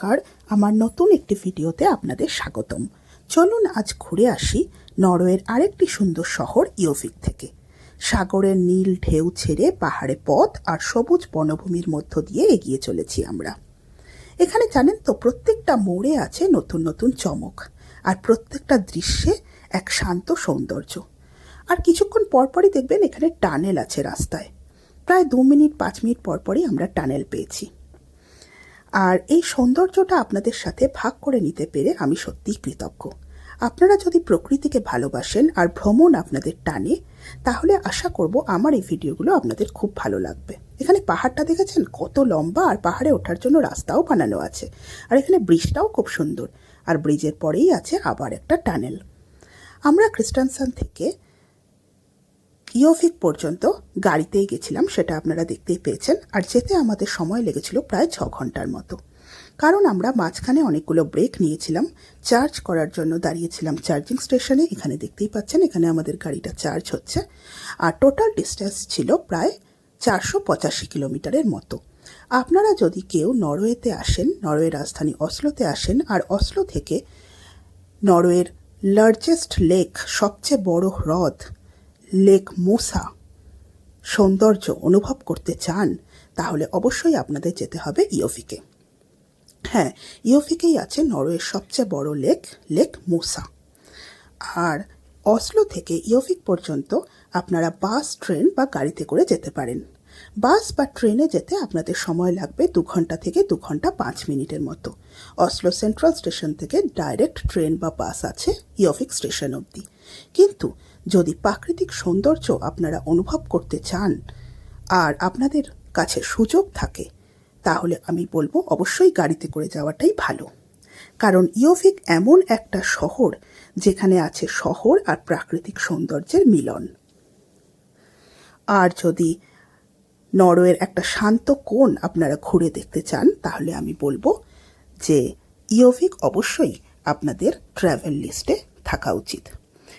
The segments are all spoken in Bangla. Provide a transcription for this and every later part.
নমস্কার, আমার নতুন একটি ভিডিওতে আপনাদের স্বাগতম। চলুন আজ ঘুরে আসি নরওয়ের আরেকটি সুন্দর শহর ইওফিক থেকে। সাগরের নীল ঢেউ ছেড়ে পাহাড়ে পথ আর সবুজ বনভূমির মধ্য দিয়ে এগিয়ে চলেছি আমরা। এখানে জানেন তো, প্রত্যেকটা মোড়ে আছে নতুন নতুন চমক আর প্রত্যেকটা দৃশ্যে এক শান্ত সৌন্দর্য। আর কিছুক্ষণ পরপরই দেখবেন এখানে টানেল আছে রাস্তায়। প্রায় দু মিনিট, পাঁচ মিনিট পরপরই আমরা টানেল পেয়েছি। আর এই সৌন্দর্যটা আপনাদের সাথে ভাগ করে নিতে পেরে আমি সত্যিই কৃতজ্ঞ। আপনারা যদি প্রকৃতিকে ভালোবাসেন আর ভ্রমণ আপনাদের টানে, তাহলে আশা করব আমার এই ভিডিওগুলো আপনাদের খুব ভালো লাগবে। এখানে পাহাড়টা দেখেছেন? কত লম্বা আর পাহাড়ে ওঠার জন্য রাস্তাও বানানো আছে। আর এখানে ব্রিজটাও খুব সুন্দর। আর ব্রিজের পরেই আছে আবার একটা টানেল। আমরা খ্রিস্টানসান থেকে ইয়োফিক পর্যন্ত গাড়িতেই গেছিলাম, সেটা আপনারা দেখতেই পেয়েছেন। আর যেতে আমাদের সময় লেগেছিল প্রায় ছ ঘণ্টার মতো। কারণ আমরা মাঝখানে অনেকগুলো ব্রেক নিয়েছিলাম, চার্জ করার জন্য দাঁড়িয়েছিলাম চার্জিং স্টেশনে, এখানে দেখতেই পাচ্ছেন, এখানে আমাদের গাড়িটা চার্জ হচ্ছে। আর টোটাল ডিস্টেন্স ছিল প্রায় চারশো পঁচাশি কিলোমিটারের মতো। আপনারা যদি কেউ নরওয়েতে আসেন নরওয়ে রাজধানী অসলোতে আসেন, আর অসলো থেকে নরওয়ের লার্জেস্ট লেক, সবচেয়ে বড় হ্রদ লেক মোসা সৌন্দর্য অনুভব করতে চান, তাহলে অবশ্যই আপনাদের যেতে হবে ইয়োফিকে। হ্যাঁ ইয়োফিকেই আছে নরওয়ের সবচেয়ে বড় লেক লেক মোসা। আর অসলো থেকে ইয়োফিক পর্যন্ত আপনারা বাস, ট্রেন বা গাড়িতে করে যেতে পারেন। বাস বা ট্রেনে যেতে আপনাদের সময় লাগবে দু ঘণ্টা থেকে দু ঘণ্টা পাঁচ মিনিটের মতো। অসলো সেন্ট্রাল স্টেশন থেকে ডাইরেক্ট ট্রেন বা বাস আছে ইয়োফিক স্টেশন অবধি। কিন্তু যদি প্রাকৃতিক সৌন্দর্য আপনারা অনুভব করতে চান আর আপনাদের কাছে সুযোগ থাকে, তাহলে আমি বলব অবশ্যই গাড়িতে করে যাওয়াটাই ভালো। কারণ ইয়োফিক এমন একটা শহর যেখানে আছে শহর আর প্রাকৃতিক সৌন্দর্যের মিলন। আর যদি নরওয়ের একটা শান্ত কোণ আপনারা ঘুরে দেখতে চান, তাহলে আমি বলব যে ইয়োভিক অবশ্যই আপনাদের ট্রাভেল লিস্টে থাকা উচিত।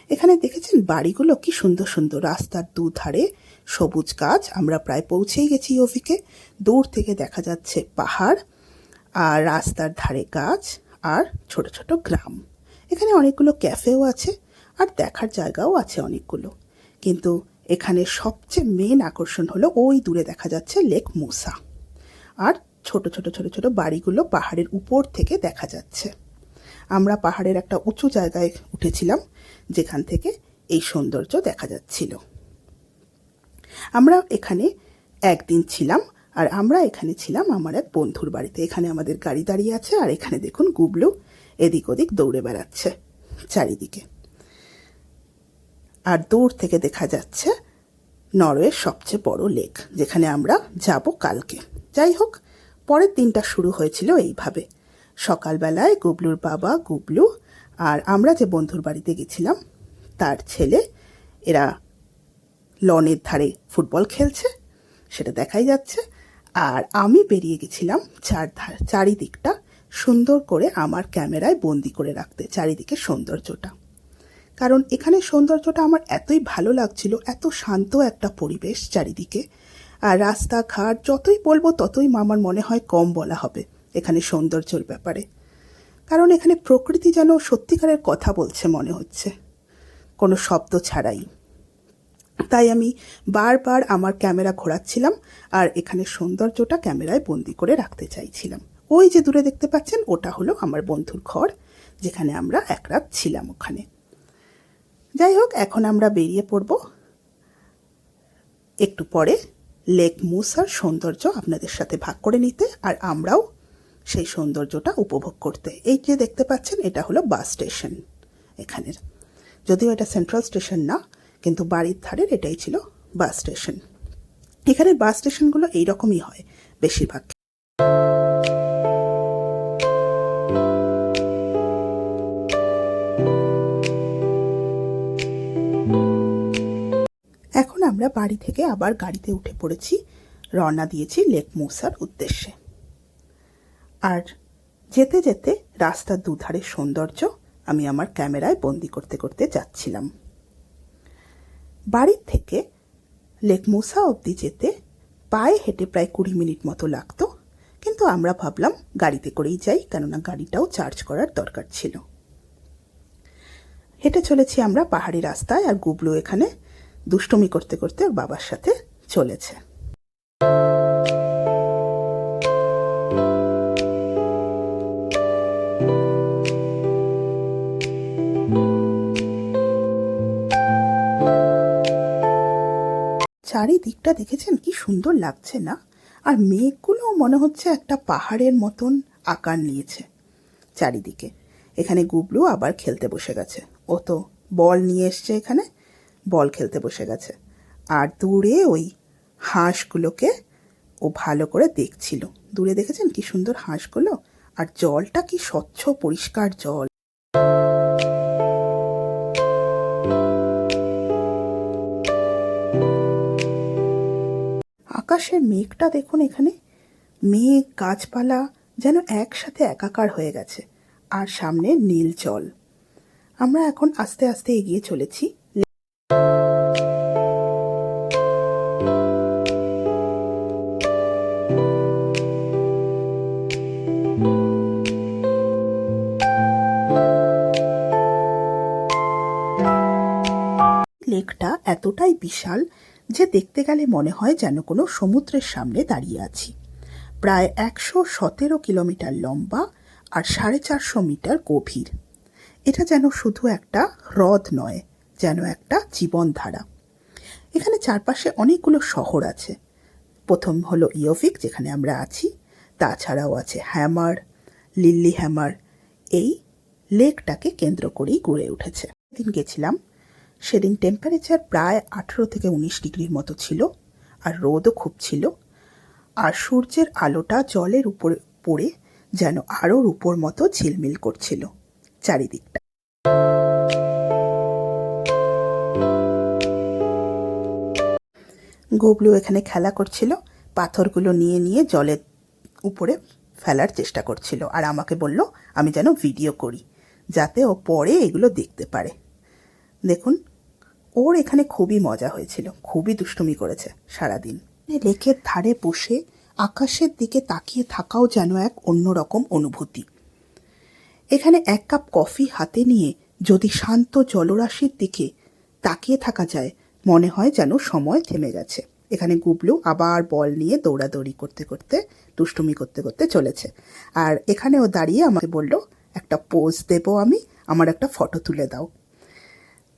এখানে দেখেছেন বাড়িগুলো কি সুন্দর সুন্দর রাস্তার দুধারে সবুজ গাছ, আমরা প্রায় পৌঁছেই গেছি ইয়োভিকে। দূর থেকে দেখা যাচ্ছে পাহাড় আর রাস্তার ধারে গাছ আর ছোট ছোট গ্রাম। এখানে অনেকগুলো ক্যাফেও আছে আর দেখার জায়গাও আছে অনেকগুলো। কিন্তু এখানে সবচেয়ে মেন আকর্ষণ হলো ওই দূরে দেখা যাচ্ছে লেক মুসা আর ছোট ছোট ছোট ছোট বাড়িগুলো পাহাড়ের উপর থেকে দেখা যাচ্ছে। আমরা পাহাড়ের একটা উঁচু জায়গায় উঠেছিলাম, যেখান থেকে এই সৌন্দর্য দেখা যাচ্ছিল। আমরা এখানে একদিন ছিলাম, আর আমরা এখানে ছিলাম আমার এক বন্ধুর বাড়িতে। এখানে আমাদের গাড়ি দাঁড়িয়ে আছে, আর এখানে দেখুন গুবলু এদিক ওদিক দৌড়ে বেড়াচ্ছে চারিদিকে। আর দূর থেকে দেখা যাচ্ছে নরওয়ের সবচেয়ে বড় লেক, যেখানে আমরা যাব কালকে। যাই হোক, পরের দিনটা শুরু হয়েছিল এইভাবে। সকালবেলায় গুবলুর বাবা গুবলু আর আমরা যে বন্ধুর বাড়িতে গেছিলাম, তার ছেলে, এরা লনের ধারে ফুটবল খেলছে, সেটা দেখাই যাচ্ছে। আর আমি বেরিয়ে গেছিলাম চার চারিদিকটা সুন্দর করে আমার ক্যামেরায় বন্দি করে রাখতে, চারিদিকে সৌন্দর্যটা। কারণ এখানে সৌন্দর্যটা আমার এতই ভালো লাগছিল, এত শান্ত একটা পরিবেশ চারিদিকে। আর রাস্তাঘাট যতই বলব ততই আমার মনে হয় কম বলা হবে এখানে সৌন্দর্যর ব্যাপারে। কারণ এখানে প্রকৃতি যেন সত্যিকারের কথা বলছে মনে হচ্ছে। কোনো শব্দ ছাড়াই। তাই আমি বারবার আমার ক্যামেরা ঘোরাচ্ছিলাম আর এখানে সৌন্দর্যটা ক্যামেরায় বন্দি করে রাখতে চাইছিলাম। ওই যে দূরে দেখতে পাচ্ছেন, ওটা হলো আমার বন্ধুর ঘর, যেখানে আমরা এক রাত ছিলাম ওখানে। যাই হোক এখন আমরা বেরিয়ে পড়ব। একটু পরে লেক মুসার সৌন্দর্য আপনাদের সাথে ভাগ করে নিতে আর আমরাও সেই সৌন্দর্যটা উপভোগ করতে। এই যে দেখতে পাচ্ছেন, এটা হলো বাস স্টেশন এখানের। যদিও এটা সেন্ট্রাল স্টেশন না, কিন্তু বাড়ির ধারের এটাই ছিল বাস স্টেশন। এখানের বাস স্টেশনগুলো এইরকমই হয় বেশিরভাগ আমরা বাড়ি থেকে আবার গাড়িতে উঠে পড়েছি। রওনা দিয়েছি লেক মৌসার উদ্দেশ্যে। আর যেতে যেতে রাস্তার দুধারের সৌন্দর্য আমি আমার ক্যামেরায় বন্দি করতে করতে যাচ্ছিলাম। বাড়ির থেকে লেক মুসা অবধি যেতে পায়ে হেঁটে প্রায় কুড়ি মিনিট মতো লাগতো, কিন্তু আমরা ভাবলাম গাড়িতে করেই যাই, কেননা গাড়িটাও চার্জ করার দরকার ছিল। হেঁটে চলেছি আমরা পাহাড়ি রাস্তায় আর গুবলু এখানে দুষ্টুমি করতে করতে বাবার সাথে চলেছে। চারিদিকটা দেখেছেন? কি সুন্দর লাগছে না? আর মেঘগুলো মনে হচ্ছে একটা পাহাড়ের মতন আকার নিয়েছে চারিদিকে। এখানে গুবলু আবার খেলতে বসে গেছে। ও তো বল নিয়ে এসছে এখানে। বল খেলতে বসে গেছে। আর দূরে ওই হাঁসগুলোকে ও ভালো করে দেখছিল। দূরে দেখেছেন কি সুন্দর হাঁসগুলো? আর জলটা কি স্বচ্ছ, পরিষ্কার জল। আকাশের মেঘটা দেখুন এখানে। মেঘ, গাছপালা যেন একসাথে একাকার হয়ে গেছে। আর সামনে নীল জল। আমরা এখন আস্তে আস্তে এগিয়ে চলেছি। লেকটা এতটাই বিশাল যে দেখতে গেলে মনে হয় যেন কোনো সমুদ্রের সামনে দাঁড়িয়ে আছি। প্রায় একশো সতেরো কিলোমিটার লম্বা আর সাড়ে চারশো মিটার গভীর। এটা যেন শুধু একটা হ্রদ নয়, যেন একটা জীবনধারা। এখানে চারপাশে অনেকগুলো শহর আছে। প্রথম হলো ইয়োভিক, যেখানে আমরা আছি। তাছাড়াও আছে হ্যামার লিল্লি হ্যামার এই লেকটাকে কেন্দ্র করেই গড়ে উঠেছে। দিন গেছিলাম সেদিন টেম্পারেচার প্রায় আঠেরো থেকে উনিশ ডিগ্রির মতো ছিল আর রোদও খুব ছিল। আর সূর্যের আলোটা জলের উপরে পড়ে যেন আরও রূপোর মতো ঝিলমিল করছিল চারিদিকটা। গুবলু এখানে খেলা করছিল, পাথরগুলো নিয়ে নিয়ে জলের উপরে ফেলার চেষ্টা করছিল আর আমাকে বলল, আমি যেন ভিডিও করি, যাতে ও পরে এগুলো দেখতে পারে। দেখুন ওর এখানে খুবই মজা হয়েছিল, খুবই দুষ্টুমি করেছে সারাদিন। লেকের ধারে বসে আকাশের দিকে তাকিয়ে থাকাও যেন এক অন্যরকম অনুভূতি। এখানে এক কাপ কফি হাতে নিয়ে যদি শান্ত জলরাশির দিকে তাকিয়ে থাকা যায়, মনে হয় যেন সময় থেমে গেছে। এখানে গুবলু আবার বল নিয়ে দৌড়াদৌড়ি করতে করতে, দুষ্টুমি করতে করতে চলেছে। আর এখানে ও দাঁড়িয়ে আমাকে বলল, একটা পোজ দেবো আমি, আমার একটা ফটো তুলে দাও।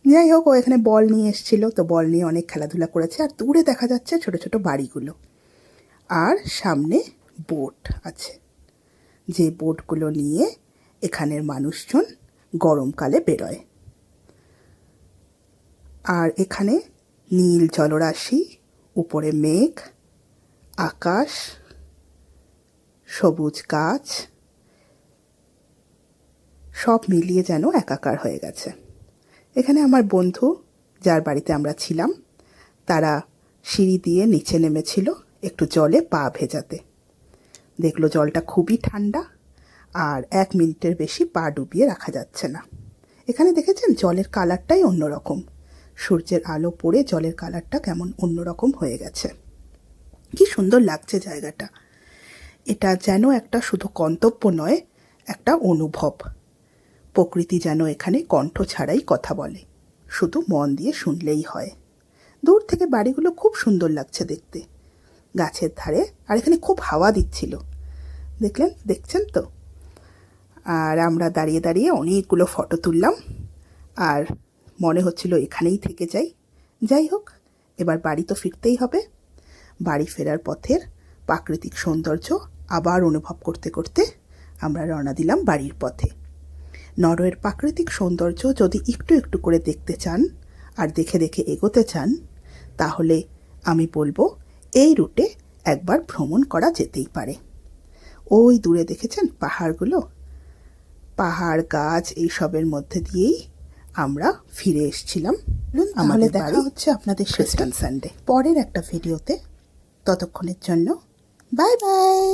যাই হোক, ও এখানে বল নিয়ে এসেছিল, তো বল নিয়ে অনেক খেলাধুলা করেছে, আর দূরে দেখা যাচ্ছে ছোট ছোট বাড়িগুলো। আর সামনে বোট আছে। যে বোটগুলো নিয়ে এখানের মানুষজন গরমকালে বেরোয়। আর এখানে নীল জলরাশি, উপরে মেঘ, আকাশ, সবুজ গাছ, সব মিলিয়ে যেন একাকার হয়ে গেছে। এখানে আমার বন্ধু, যার বাড়িতে আমরা ছিলাম, তারা সিঁড়ি দিয়ে নিচে নেমেছিল একটু জলে পা ভেজাতে। দেখল জলটা খুবই ঠান্ডা আর এক মিনিটের বেশি পা ডুবিয়ে রাখা যাচ্ছে না। এখানে দেখেছেন জলের কালারটাই অন্যরকম। সূর্যের আলো পড়ে জলের কালারটা কেমন অন্যরকম হয়ে গেছে। কি সুন্দর লাগছে জায়গাটা। এটা যেন একটা শুধু গন্তব্য নয়, একটা অনুভব। প্রকৃতি যেন এখানে কণ্ঠ ছাড়াই কথা বলে। শুধু মন দিয়ে শুনলেই হয়। দূর থেকে বাড়িগুলো খুব সুন্দর লাগছে দেখতে। গাছের ধারে, আর এখানে খুব হাওয়া দিচ্ছিল। দেখলেন? দেখছেন তো? আর আমরা দাঁড়িয়ে দাঁড়িয়ে অনেকগুলো ফটো তুললাম। আর মনে হচ্ছিল এখানেই থেকে যাই। যাই হোক, এবার বাড়ি তো ফিরতেই হবে। বাড়ি ফেরার পথের প্রাকৃতিক সৌন্দর্য আবার অনুভব করতে করতে আমরা রওনা দিলাম বাড়ির পথে। নরওয়ের প্রাকৃতিক সৌন্দর্য যদি একটু একটু করে দেখতে চান আর দেখে দেখে এগোতে চান তাহলে আমি বলব এই রুটে একবার ভ্রমণ করা যেতেই পারে। ওই দূরে দেখেছেন পাহাড়গুলো? পাহাড় গাছ এইসবের মধ্যে দিয়েই আমরা ফিরে এসেছিলাম আমাদের দেখা হচ্ছে আপনাদের খ্রিস্টান সানডে পরের একটা ভিডিওতে। ততক্ষণের জন্য বাই বাই